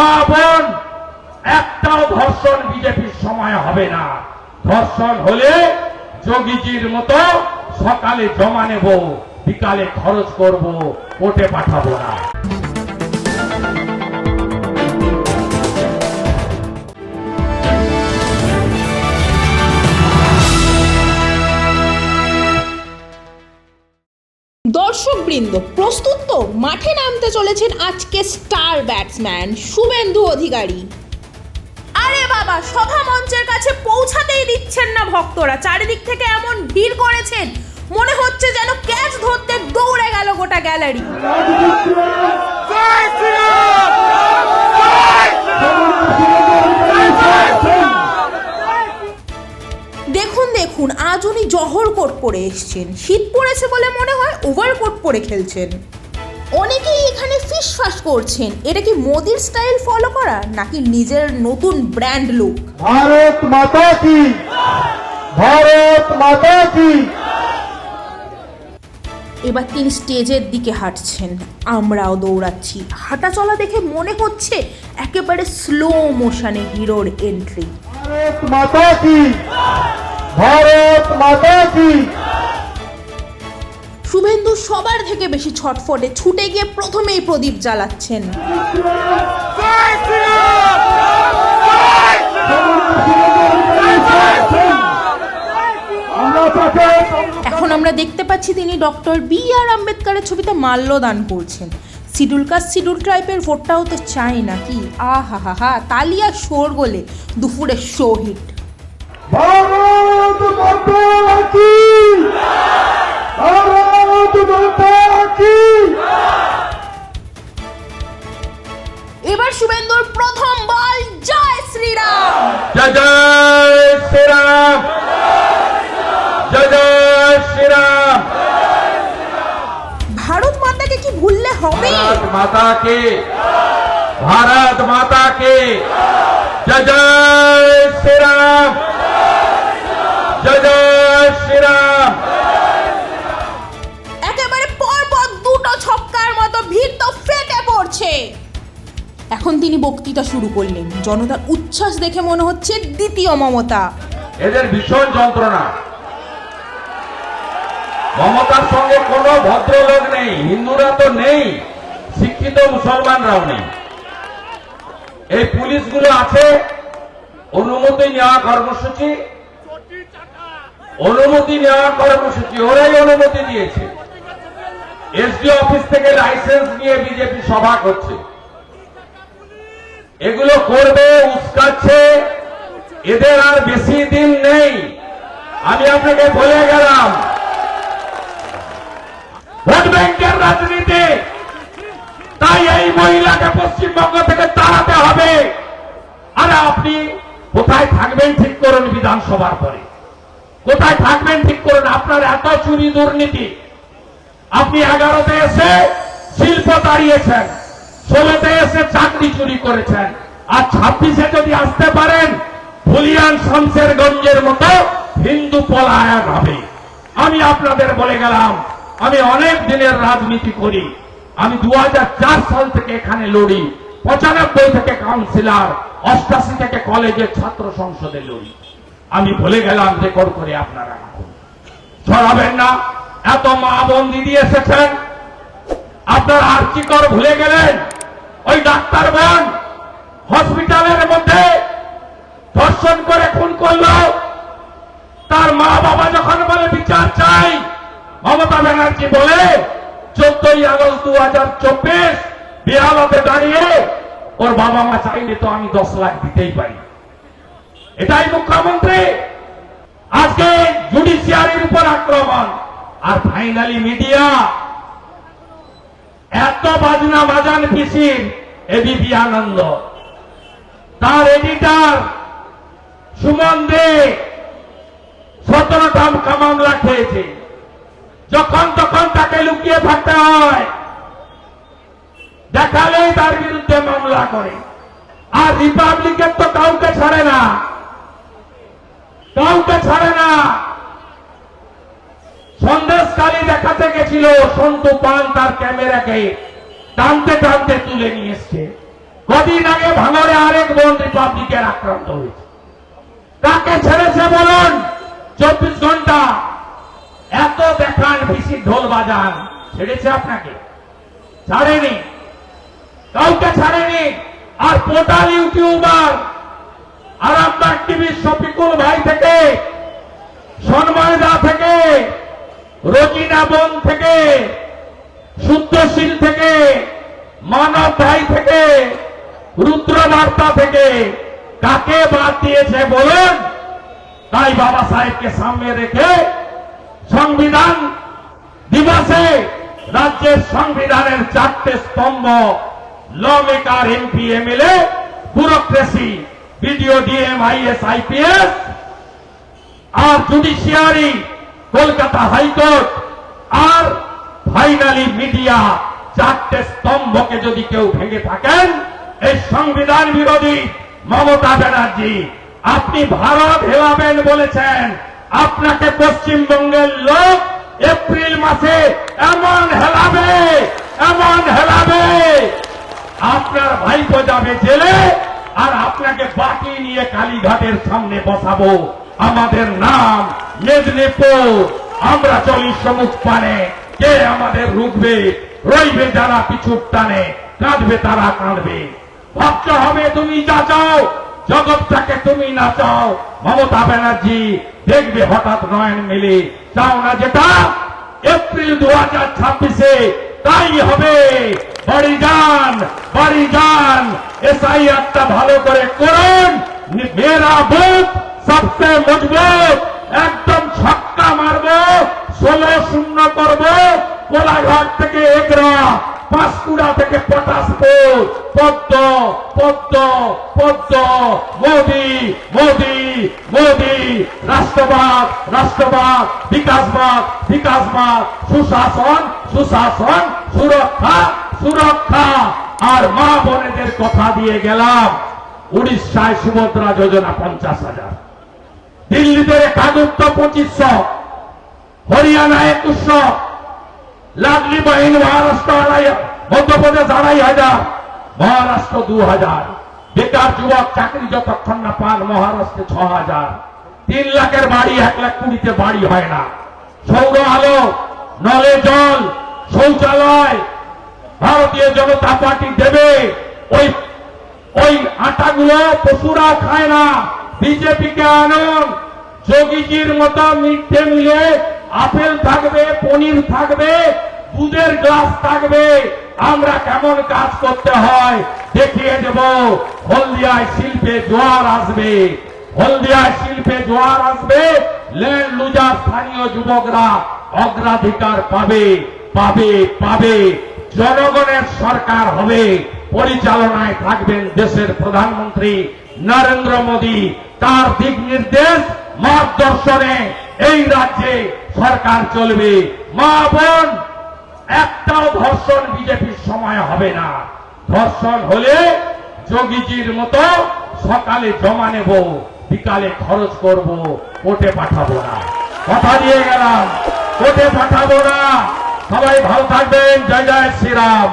মা বোন একটাও ধর্ষণ বিজেপির সময় হবে না। ধর্ষণ হলে যোগীজির মতো সকালে জমা নেব, বিকালে খরচ করব ওটে পাঠাবো না। দর্শকবৃন্দ প্রস্তুত তো? মাঠে নামতে চলেছেন আজকে স্টার ব্যাটসম্যান শুভেন্দু অধিকারী। আরে বাবা সভা মঞ্চের কাছে পৌঁছাতেই দিচ্ছেন না ভক্তরা। চারিদিক থেকে এমন ভিড় করেছেন মনে হচ্ছে যেন ক্যাচ ধরতে দৌড়ে গেল গোটা গ্যালারি। এখন দেখুন আজ উনি জহর কোট পরে এসছেন। শীত পড়েছে বলে মনে হয় ওভারকোট পরে খেলছেন। অনেকেই এখানে ফিস ফাস করছেন। এটা কি মোদির স্টাইল ফলো করা নাকি নিজের নতুন ব্র্যান্ড লুক? ভারত মাতা কি? ভারত মাতা কি? এবার তিনি স্টেজের দিকে হাঁটছেন। আমরাও দৌড়াচ্ছি। হাঁটা চলা দেখে মনে হচ্ছে একেবারে স্লো মোশনে হিরোর এন্ট্রি মাতা কি? ভারত মাতা কি? শুভেন্দু সবার থেকে বেশি ছটফটে ছুটে গিয়ে প্রথমেই প্রদীপ জ্বালাচ্ছেন। এখন আমরা দেখতে পাচ্ছি তিনি ডক্টর বি আর আম্বেদকারের ছবিতে মাল্যদান করছেন। শিডিউল কাস্ট সিডুল ট্রাইপের ভোটটাও তো চাই নাকি? আহ হা হা হা তালিয়া শোর গোলে দুপুরের শো হিট। ভারত এবার শুভেন্দুর প্রথম বল জয় শ্রীরাম! জয় জয় শ্রীরাম! জয় জয় শ্রীরাম! ভারত মাতাকে কি ভুললে হবে? ভারত মাতাকে ভারত মাতাকে জয় জয় এখন তিনি বক্তৃতা শুরু করলেন। জনতার উচ্ছ্বাস দেখে মনে হচ্ছে দ্বিতীয় মমতা। এদের ভীষণ যন্ত্রণা। মমতার সঙ্গে কোনো ভদ্রলোক নেই, হিন্দুরা তো নেই, শিক্ষিত মুসলমানরাও নেই। এই পুলিশগুলো আছে, অনুমতি নেওয়া কর্মসূচি, অনুমতি নেওয়া কর্মসূচি, ওরাই অনুমতি দিয়েছে। এসডি অফিস থেকে লাইসেন্স নিয়ে বিজেপি সভা করছে। এগুলো করবে উস্কাচ্ছে এদের আর বেশি দিন নেই। আমি আপনাকে বলে গেলাম, ভোট ব্যাংকের রাজনীতি, তাই এই মহিলাকে পশ্চিমবঙ্গ থেকে তাড়াতে হবে। আর আপনি কোথায় থাকবেন ঠিক করুন বিধানসভার পরে। কোথায় থাকবেন ঠিক করুন? আপনার এত চুরি দুর্নীতি। আপনি এগারোতে এসে শিল্প দাঁড়িয়েছেন ষোলোতে এসে চাকরি চুরি করেছেন। আর ছাব্বিশে যদি আসতে পারেন ফুলিয়ান শামসেরগঞ্জের মতো হিন্দু পলায়ন হবে। আমি আপনাদের বলে গেলাম, আমি অনেক দিনের রাজনীতি করি। আমি দু হাজার চার সাল থেকে এখানে লড়ি, পঁচানব্বই থেকে কাউন্সিলর, অষ্টাশি থেকে কলেজের ছাত্র সংসদে লড়ি। আমি বলে গেলাম, রেকর্ড করে আপনারা ছড়াবেন না, এত মা বোন দিদি এসেছেন। আপনার আর্চিকর ভুলে গেলেন? ওই ডাক্তার বোন হসপিটালের মধ্যে ধর্ষণ করে খুন করল। তার মা বাবা যখন বলে, বিচার চাই। মমতা ব্যানার্জি বলে, চোদ্দই আগস্ট দু হাজার চব্বিশ, বিহালতে দাঁড়িয়ে ওর বাবা মা চাইলে তো আমি দশ লাখ দিতেই পারি। এটাই মুখ্যমন্ত্রী। আজকে জুডিশিয়ারির উপর আক্রমণ। আর ফাইনালি মিডিয়া এত বাজনা বাজান পিসির এবিপি আনন্দ। তার এডিটার সুমন দে সতেরোটা মামলা খেয়েছে যখন তখন তাকে লুকিয়ে থাকতে হয়। দেখালেই তার বিরুদ্ধে মামলা করে। আর রিপাবলিকের তো কাউকে ছাড়ে না। কাউকে ছাড়ে না। সন্দেশকালী দেখাতে গেছিল, সন্তু পান তার ক্যামেরাকে টানতে টানতে তুলে নিয়ে এসছে। কদিন আগে ভাঙরে আরেক বোন রিপাবলিকের আক্রান্ত হয়েছে। কাকে ছেড়েছে বলুন? চব্বিশ ঘণ্টা এত দেখান বেশি ঢোল বাজান ছেড়েছে আপনাকে? ছাড়েনি। কাউকে ছাড়েনি। আর পোর্টাল ইউটিউবার আর আপনার টিভির শফিকুল ভাই থেকে সন্ময়দা থেকে রোজিনা বন থেকে, শুদ্ধশীল থেকে মানব ভাই থেকে, রুদ্রবার্তা থেকে কাকে বাদ দিয়েছে বলুন? তাই বাবা সাহেবকে সামনে রেখে সংবিধান দিবসে রাজ্যের সংবিধানের চারটে স্তম্ভ law maker MP MLA bureaucracy BDO DM IS IPS R judiciary Kolkata high court আর ফাইনালি মিডিয়া চারটে স্তম্ভকে যদি কেউ ভেঙে থাকেন, এই সংবিধান বিরোধী মমতা ব্যানার্জি, আপনি ভারত হেলাবেন বলেছেন। আপনাকে পশ্চিমবঙ্গের লোক এপ্রিল মাসে এমন হেলাবে এমন হেলাবে। আপনার ভাইপো যাবে জেলে, আর আপনাকে বাকি নিয়ে কালীঘাটের সামনে বসাবো। আমাদের নাম মেদিনীপুর। আমরা চলি সমুখ পানে। কে আমাদের রুখবে? রইবে যারা পিছুর টানে। কাঁদবে তারা কাঁদবে। ভাবতে হবে তুমি যা চাও জগৎটাকে তুমি না চাও মমতা ব্যানার্জি, দেখবে হঠাৎ নয়ন মিলে। চাও না যেটা? এপ্রিল দু হাজার ছাব্বিশে। তাই হবে। বাড়ি যান বাড়ি যান। এসআই একটা ভালো করে করুন। মেরা বুথ সবচেয়ে মজবুত একদম ছক্কা মারবো, ষোলো শূন্য করব, কোলাঘাট থেকে থেকে পটাশপুর, পদ্ম পদ্ম পদ্ম, মোদি মোদি মোদি, রাষ্ট্রবাদ রাষ্ট্রবাদ, বিকাশবাদ বিকাশবাদ, সুশাসন সুশাসন, সুরক্ষা সুরক্ষা। আর মা বোনেদের কথা দিয়ে গেলাম, উড়িষ্যায় সুভদ্রা যোজনা পঞ্চাশ হাজার। দিল্লিতে কাদুত্ব পঁচিশশো হরিয়ানা একুশশো লাগলি বাহিনী মহারাষ্ট্র আড়াই, মধ্যপ্রদেশ আড়াই হাজার, মহারাষ্ট্র দু হাজার। বেকার যুবক চাকরি যতক্ষণ না পান মহারাষ্ট্রে ছ হাজার। তিন লাখের বাড়ি, এক লাখ কুড়িতে বাড়ি হয় না। সৌর আলো, নলে জল, শৌচালয়, ভারতীয় জনতা পার্টি দেবে। ওই ওই আটাগুলো পশুরা খায় না। বিজেপিকে আনুন যোগীজির মতো মিড ডে মিলে আপেল থাকবে, পনির থাকবে, দুধের গ্লাস থাকবে। আমরা কেমন কাজ করতে হয় দেখিয়ে দেব। হলদিয়ায় শিল্পে জোয়ার আসবে। হলদিয়ায় শিল্পে জোয়ার আসবে। ল্যান্ড লুজার স্থানীয় যুবকরা অগ্রাধিকার পাবে পাবে পাবে। জনগণের সরকার হবে। পরিচালনায় থাকবেন দেশের প্রধানমন্ত্রী নরেন্দ্র মোদী। তার দিক নির্দেশ মার্গদর্শনে এই রাজ্যে সরকার চলবে। মা বোন, একটাও ধর্ষণ বিজেপির সময় হবে না। ধর্ষণ হলে যোগীজির মতো সকালে জমা নেব, বিকালে খরচ করব, কোর্টে পাঠাবো না। কথা দিয়ে গেলাম, কোর্টে পাঠাবো না। সবাই ভালো থাকবেন। জয় জয় শ্রীরাম।